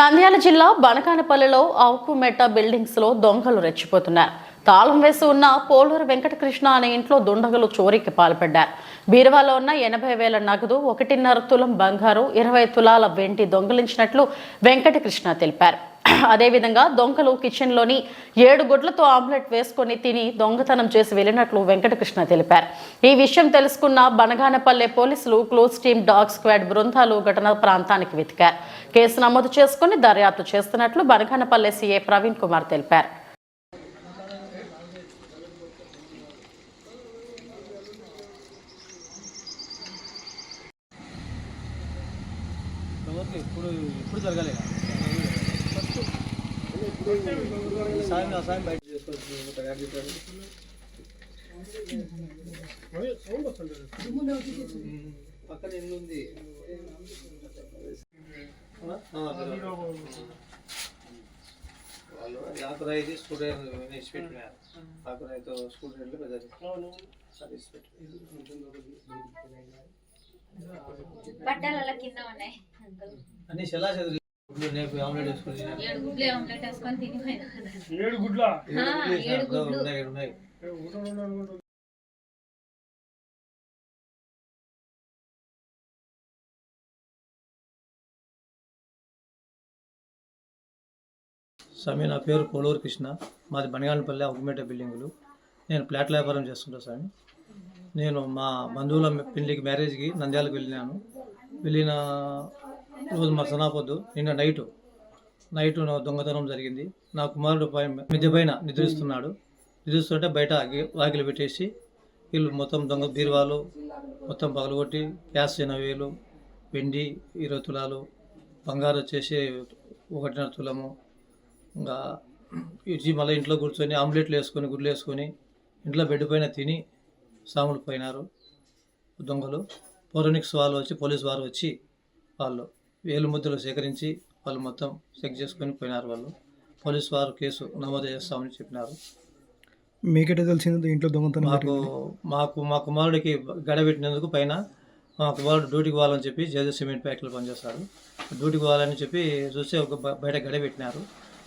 నంద్యాల జిల్లా బనకానపల్లిలో ఆవుకుమెట్ట బిల్డింగ్స్లో దొంగలు రెచ్చిపోతున్నారు. తాళం వేసి ఉన్న పోలూరు వెంకటకృష్ణ అనే ఇంట్లో దుండగులు చోరీకి పాల్పడ్డారు. బీరువాలో ఉన్న ఎనభై వేల నగదు ఒకటిన్నర తులం బంగారు ఇరవై తులాల వెండి దొంగిలించినట్లు వెంకటకృష్ణ తెలిపారు. అదేవిధంగా దొంగలు కిచెన్లోని ఏడు గుడ్లతో ఆమ్లెట్ వేసుకొని తిని దొంగతనం చేసి వెళ్ళినట్లు వెంకటకృష్ణ తెలిపారు. ఈ విషయం తెలుసుకున్న బనగానపల్లె పోలీసులు క్లోజ్ టీమ్ డాగ్ స్క్వాడ్ బృందాలు ఘటన ప్రాంతానికి వెతికారు. కేసు నమోదు చేసుకుని దర్యాప్తు చేస్తున్నట్లు బనగానపల్లె సీఏ ప్రవీణ్ కుమార్ తెలిపారు. ఇప్పుడు ఇప్పుడు జరగలేదు? సాయం సాయం బయట చేసుకోవచ్చు తయారు చేశారు పక్కన ఇల్లు ఉంది వాళ్ళు ఆకురాయిది స్టూడెంట్ వేసి పెట్టినారు ఆకురాయితో స్టూడెంట్లు పెద్దది సర్వీస్ పెట్టి బట్టల కింద ఉన్నాయి. అన్ని ఎలా చదివి ఏడు గుడ్లే ఆమ్లెట్ వేసుకొని ఏడు గుడ్ల? ఏడు గుడ్లు స్వామి నా పేరు పోలూరు కృష్ణ. మాది బనగానపల్లి అగ్గుమేట బిల్డింగులు. నేను ప్లాట్ల వ్యాపారం చేస్తుంటా స్వామి నేను మా బంధువుల పెళ్ళికి మ్యారేజ్కి నంద్యాలకు వెళ్ళినాను. వెళ్ళిన రోజు మా సనాపొద్దు నిన్న నైటు నైట్ నా దొంగతనం జరిగింది. నా కుమారుడు పై మిద్దె పైన నిద్రిస్తున్నాడు. నిద్రిస్తుంటే బయట వాకిలు పెట్టేసి వీళ్ళు మొత్తం దొంగ బీరువాలు మొత్తం పగలగొట్టి గ్యాస్ ఎనభై వేలు వెండి ఇరవై తులాలు బంగారు వచ్చేసి ఒకటిన్నర తులము ఇంకా ఇచ్చి మళ్ళీ ఇంట్లో కూర్చొని ఆమ్లెట్లు వేసుకొని గుడ్లు వేసుకొని ఇంట్లో బెడ్ పైన తిని సాములు పోయినారు దొంగలు. పౌరాణిక్స్ వాళ్ళు వచ్చి పోలీస్ వారు వచ్చి వాళ్ళు వేలు ముద్దలు సేకరించి వాళ్ళు మొత్తం చెక్ చేసుకొని పోయినారు వాళ్ళు. పోలీస్ వారు కేసు నమోదు చేస్తామని చెప్పినారు. మీకెట తెలిసింది? ఇంట్లో దొంగతనం మాకు మాకు మా కుమారుడికి గడబెట్టినందుకు పైన మా కుమారుడు డ్యూటీకి పోవాలని చెప్పి జేజే సిమెంట్ ఫ్యాక్టరీలో పనిచేస్తాడు డ్యూటీకి పోవాలని చెప్పి చూస్తే ఒక బయట గడ పెట్టినారు.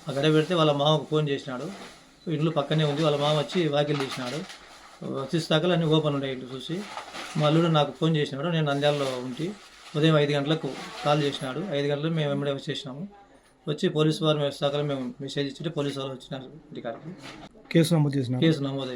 ఆ గడ పెడితే వాళ్ళ మామకు ఫోన్ చేసినాడు. ఇల్లు పక్కనే ఉంది. వాళ్ళ మామ వచ్చి వాకిలు తీసినాడు తీస్తాకలు అన్ని ఓపెన్ ఉండే ఇల్లు చూసి. మా అల్లుడు నాకు ఫోన్ చేసినాడు. నేను నంద్యాలలో ఉంటి. ఉదయం ఐదు గంటలకు కాల్ చేసినాడు. ఐదు గంటలకు మేము వెంబడే వచ్చేసినాము. వచ్చి పోలీసు వారు మేము సకలం మేము మెసేజ్ ఇచ్చి పోలీసు వాళ్ళు వచ్చినారు. ఇంటికాడికి కేసు నమోదు చేసిన కేసు నమోదు